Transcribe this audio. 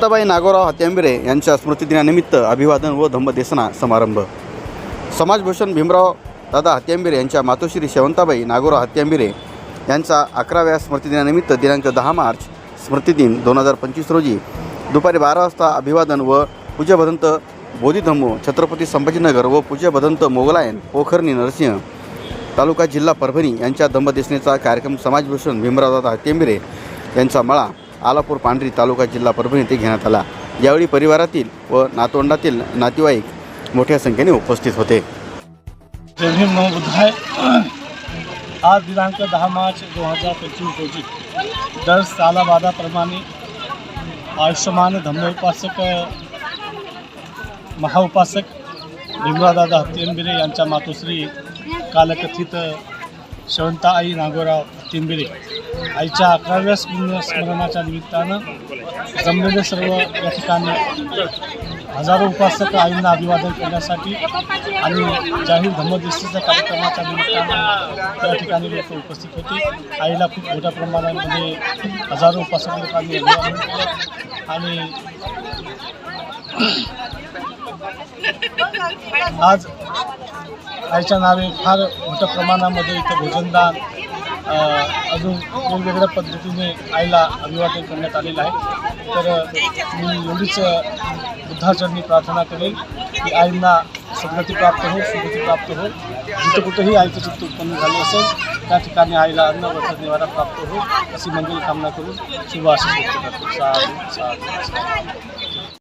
शेवंताबाई नागोराव हत्यांबिरे यांच्या स्मृतिदिनानिमित्त अभिवादन व धम्मदेसना समारंभ. समाजभूषण भीमराव दादा हत्यांबिरे यांच्या मातोश्री शेवंताबाई नागोराव हत्यांबिरे यांचा अकराव्या स्मृतिदिनानिमित्त दिनांक दहा मार्च स्मृतिदिन दोन हजार पंचवीस रोजी दुपारी बारा वाजता अभिवादन व पूज्यभदंत बोधिधम्मो छत्रपती संभाजीनगर व पूज्यभदंत मोगलायन पोखरणी नरसिंह तालुका जिल्हा परभणी यांच्या धम्मदेसनेचा कार्यक्रम समाजभूषण भीमरावदादा हत्यांबिरे यांचा मळा आलापूर पांढरी तालुका जिल्हा परभणी येथे घेण्यात आला. यावेळी परिवारातील व नातवंडातील नातेवाईक मोठ्या संख्येने उपस्थित होते. आज दिनांक दहा मार्च दोन हजार पंचवीस रोजी. दर सालाबादाप्रमाणे आयुष्यमान धम्मोपासक महाउपासक भीमरादादा हत्तींबिरे यांच्या मातोश्री कालकथित शवंता आई नागोराव हत्तींबिरे आईच्या अकराव्या स्मरणाच्या निमित्तानं जमलेले सर्व या ठिकाणी हजारो उपासक आईंना अभिवादन करण्यासाठी आणि जाहीर धम्मदृष्टीच्या कार्यक्रमाच्या निमित्तानं त्या ठिकाणी लोक उपस्थित होते. आईला खूप मोठ्या प्रमाणामध्ये हजारो उपासक लोकांनी अभिवादन केलं. आणि आज आईच्या नावे फार मोठ्या प्रमाणामध्ये इथं भोजनदान अजून वेगवेगळ्या पद्धतीने आईला अभिवादन करण्यात आलेलं आहे. तर मी एवढीच बुद्धाचरणी प्रार्थना करेल की आईंना सद्गती प्राप्त हो सुगती प्राप्त हो. जिथं कुठंही आईचं चित्त उत्पन्न झालं असेल त्या ठिकाणी आईला अन्न वर्ष निवारा प्राप्त हो अशी मंगल कामना करून शुभ आशीष व्यक्त करतो. साधू साधू.